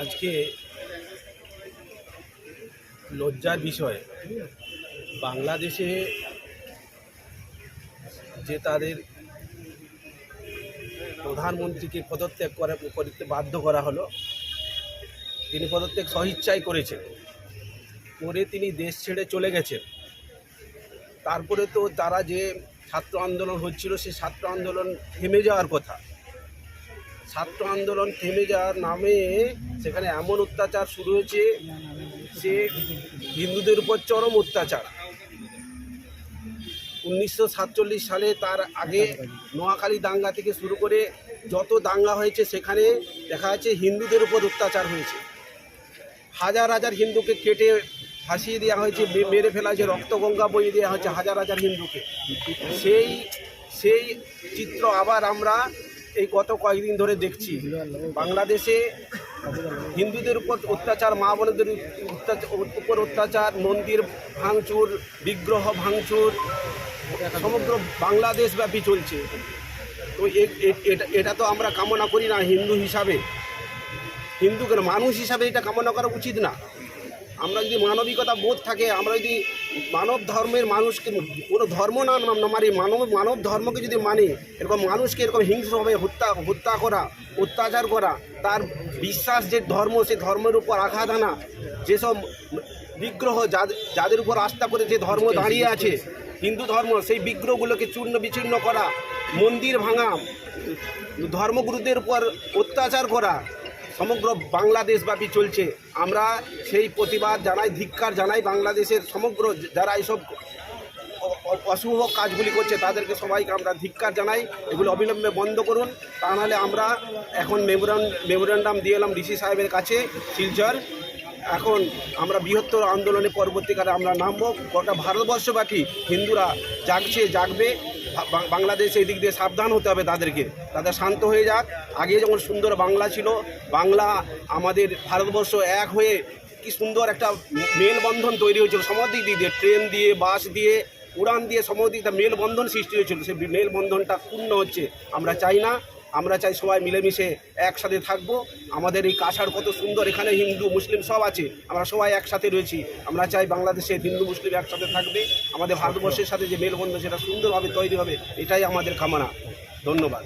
আজকে লজ্জার বিষয়, বাংলাদেশে যে তাদের প্রধানমন্ত্রীকে পদত্যাগ করা করতে বাধ্য করা হলো, তিনি পদত্যাগ সহিচ্ছাই করেছেন। করে তিনি দেশ ছেড়ে চলে গেছেন। তারপরে তো তারা যে ছাত্র আন্দোলন হচ্ছিল, সেই ছাত্র আন্দোলন থেমে যাওয়ার কথা। ছাত্র আন্দোলন থেমে যাওয়ার নামে সেখানে এমন অত্যাচার শুরু হয়েছে সে হিন্দুদের উপর চরম অত্যাচার। উনিশশো সাতচল্লিশ সালে তার আগে নোয়াখালী দাঙ্গা থেকে শুরু করে যত দাঙ্গা হয়েছে সেখানে দেখা যাচ্ছে হিন্দুদের উপর অত্যাচার হয়েছে। হাজার হাজার হিন্দুকে কেটে ফাঁসিয়ে দেওয়া হয়েছে মেরে ফেলা হয়েছে, রক্তগঙ্গা বইয়ে দেওয়া হয়েছে হাজার হাজার হিন্দুকে। সেই সেই চিত্র আবার আমরা এই গত কয়েকদিন ধরে দেখছি। বাংলাদেশে হিন্দুদের উপর অত্যাচার, মা বোনদের উপর অত্যাচার, মন্দির ভাঙচুর, বিগ্রহ ভাঙচুর, সমগ্র বাংলাদেশ ব্যাপী চলছে। তো এটা তো আমরা কামনা করি না হিন্দু হিসাবে। হিন্দু কেন মানুষ হিসাবে এটা কামনা করা উচিত না। আমরা যদি মানবিকতা বোধ থাকে আমরা যদি মানব ধর্মের মানুষকে কোনো ধর্ম না মানি মানব মানব ধর্মকে যদি মানি এরকম মানুষকে এরকম হিংস্রভাবে হত্যা হত্যা করা অত্যাচার করা তার বিশ্বাস যে ধর্ম সে ধর্মের উপর আঘাত আনা যেসব বিগ্রহ যাদের যাদের উপর আস্থা করে যে ধর্ম দাঁড়িয়ে আছে হিন্দু ধর্ম সেই বিগ্রহগুলোকে চূর্ণ বিচূর্ণ করা মন্দির ভাঙা ধর্মগুরুদের উপর অত্যাচার করা সমগ্র বাংলাদেশব্যাপী চলছে। আমরা সেই প্রতিবাদ জানাই, ধিক্কার জানাই বাংলাদেশের সমগ্র যারা এইসব অশুভ কাজগুলি করছে, তাদেরকে সবাইকে আমরা ধিক্কার জানাই, এগুলো অবিলম্বে বন্ধ করুন। তা নাহলে আমরা এখন মেমোরান, মেমোরান্ডাম দিয়ে এলাম ডিসি সাহেবের কাছে, শিলচর। এখন আমরা বৃহত্তর আন্দোলনে পরবর্তীকালে আমরা নামবো। গোটা ভারতবর্ষব্যাপী হিন্দুরা জাগছে, জাগবে। বাংলাদেশ এই দিক দিয়ে সাবধান হতে হবে তাদেরকে। তাদের শান্ত হয়ে যাক। আগে যেমন সুন্দর বাংলা ছিল, বাংলা আমাদের ভারতবর্ষ এক হয়ে কি সুন্দর একটা মেলবন্ধন তৈরি হয়েছিল। সমদিক দিক দিয়ে, ট্রেন দিয়ে, বাস দিয়ে, উড়ান দিয়ে দিয়ে মেলবন্ধন সৃষ্টি হয়েছিল। সেই মেলবন্ধনটা পূর্ণ হচ্ছে। আমরা চাই না আমরা চাই সবাই মিলেমিশে একসাথে থাকব। আমাদের এই কাছাড় কত সুন্দর, এখানে হিন্দু, মুসলিম সব আছে। আমরা সবাই একসাথে রয়েছি। আমরা চাই বাংলাদেশে হিন্দু, মুসলিম একসাথে থাকবে। আমাদের ভারতবর্ষের সাথে যে মেলবন্ধন, সেটা সুন্দরভাবে তৈরি হবে, এটাই আমাদের কামনা। ধন্যবাদ।